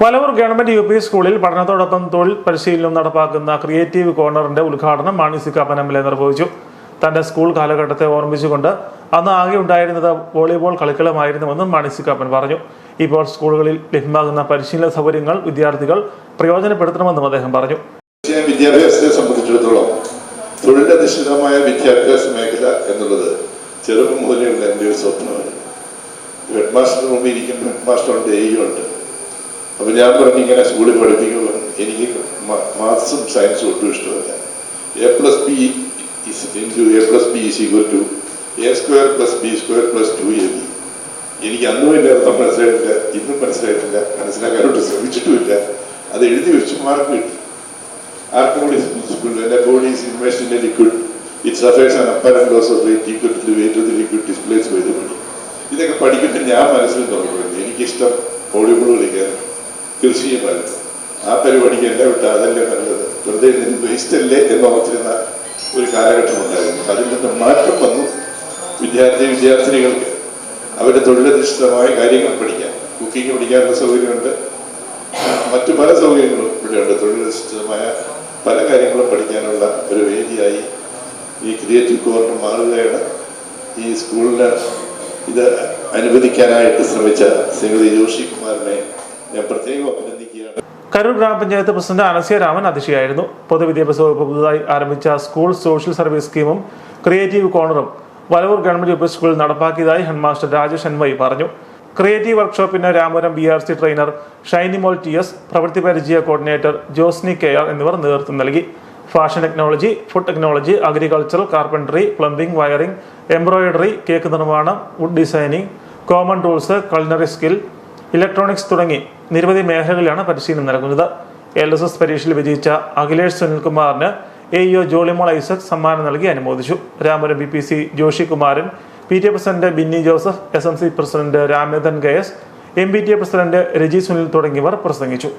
Valavoor government U P സ്കൂളിൽ പഠനത്തോടൊപ്പം തൊഴിൽ പരിശീലനം നടപ്പാക്കുന്ന ക്രിയേറ്റീവ് കോർണറിന്റെ ഉദ്ഘാടനം മാണി സി എ നിർവഹിച്ചു. തന്റെ സ്കൂൾ കാലഘട്ടത്തെ ഓർമ്മിച്ചുകൊണ്ട് അന്ന് ആകെ ഉണ്ടായിരുന്നത് വോളിബോൾ കളിക്കളമായിരുന്നുവെന്നും മാണി സി കാപ്പൻ പറഞ്ഞു. ഇപ്പോൾ സ്കൂളുകളിൽ ലഭ്യമാകുന്ന പരിശീലന സൗകര്യങ്ങൾ വിദ്യാർത്ഥികൾ പ്രയോജനപ്പെടുത്തണമെന്നും അദ്ദേഹം പറഞ്ഞു. വിദ്യാഭ്യാസത്തെ സംബന്ധിച്ചിടത്തോളം തൊഴിലധിഷ്ഠിതമായ വിദ്യാഭ്യാസ മേഖല എന്നുള്ളത് ചെറുപ്പം മുതലുള്ള എന്റെ ഒരു സ്വപ്നമാണ്. ഹെഡ് മാസ്റ്റർ മുമ്പിൽ ഇരിക്കുമ്പോൾ ഹെഡ് മാസ്റ്ററുണ്ട് എയും ഉണ്ട് അപ്പോൾ ഞാൻ പറഞ്ഞു ഇങ്ങനെ സ്കൂളിൽ പഠിപ്പിക്കുമ്പോൾ എനിക്ക് മാത്സും സയൻസും ഒട്ടും ഇഷ്ടമല്ല. A plus B into A plus B is equal to A square plus B square plus two A B എനിക്ക് അന്നും ഇല്ലായിരുന്നു മനസ്സിലായിട്ടില്ല ഇന്നും മനസ്സിലായിട്ടില്ല മനസ്സിലാക്കാനോട്ട് ശ്രമിച്ചിട്ടുമില്ല. അത് എഴുതി വെച്ച് മാർക്ക് കിട്ടി. ആർക്കും കൂടി എന്റെ body immersed in a liquid it suffers an apparent loss of weight weight of the liquid displaced by the body. ഇതൊക്കെ പഠിക്കുമ്പോൾ ഞാൻ മനസ്സിൽ തുടങ്ങുന്നത് എനിക്കിഷ്ടം വോളിബോൾ കൃഷിയുമായിരുന്നു ആ പരിപാടിക്ക് എന്നെ വിട്ട് അതല്ലേ നല്ലത്. വെറുതെ വേസ്റ്റ് അല്ലേ എന്ന് ഓർത്തിരുന്ന ഒരു കാലഘട്ടം ഉണ്ടായിരുന്നു. അതിൽ നിന്ന് മാറ്റം വന്നു. വിദ്യാർത്ഥി വിദ്യാർത്ഥിനികൾക്ക് അവരുടെ തൊഴിലധിഷ്ഠിതമായ കാര്യങ്ങൾ പഠിക്കാം കുക്കിംഗ് പഠിക്കാനുള്ള സൗകര്യമുണ്ട്. മറ്റു പല സൗകര്യങ്ങളും ഇവിടെയുണ്ട് തൊഴിലധിഷ്ഠിതമായ പല കാര്യങ്ങളും പഠിക്കാനുള്ള ഒരു വേദിയായി ഈ ക്രിയേറ്റീവ് കോർണർ മാറുകയാണ്. ഈ സ്കൂളിന് ഇത് അനുവദിക്കാനായിട്ട് ശ്രമിച്ച ശ്രീമതി ജോഷി കുമാറിനെ കരൂർ ഗ്രാമപഞ്ചായത്ത് പ്രസിഡന്റ് അനസ്യ രാമൻ അതിഥിയായിരുന്നു പൊതുവിദ്യാഭ്യാസ വകുപ്പ് പുതുതായി ആരംഭിച്ച സ്കൂൾ സോഷ്യൽ സർവീസ് സ്കീമും ക്രിയേറ്റീവ് കോർണറും വലവൂർ ഗവൺമെന്റ് യു പി സ്കൂളിൽ നടപ്പാക്കിയതായി ഹെഡ്മാസ്റ്റർ രാജേഷ് എൻ വൈ പറഞ്ഞു. Creative വർക്ക്ഷോപ്പിന് Ramapuram B R C trainer Shinymol T S പ്രവൃത്തി പരിചയ കോർഡിനേറ്റർ ജോസ്നി കെ ആർ എന്നിവർ നേതൃത്വം നൽകി. Fashion technology food technology agriculture carpentry plumbing wiring embroidery cake നിർമ്മാണം wood designing common tools culinary skill electronics തുടങ്ങി നിരവധി മേഖലകളിലാണ് പരിശീലനം നൽകുന്നത് എൽ എസ് എസ് പരീക്ഷയിൽ വിജയിച്ച Akhilesh സുനിൽകുമാറിന് A E O Jollymol Isaac സമ്മാനം നൽകി അനുമോദിച്ചു. Ramapuram B P C Joshy Kumaran P T A president Binny Joseph S M C president Ramendran K S M B T A president Reji Sunil തുടങ്ങിയവർ പ്രസംഗിച്ചു.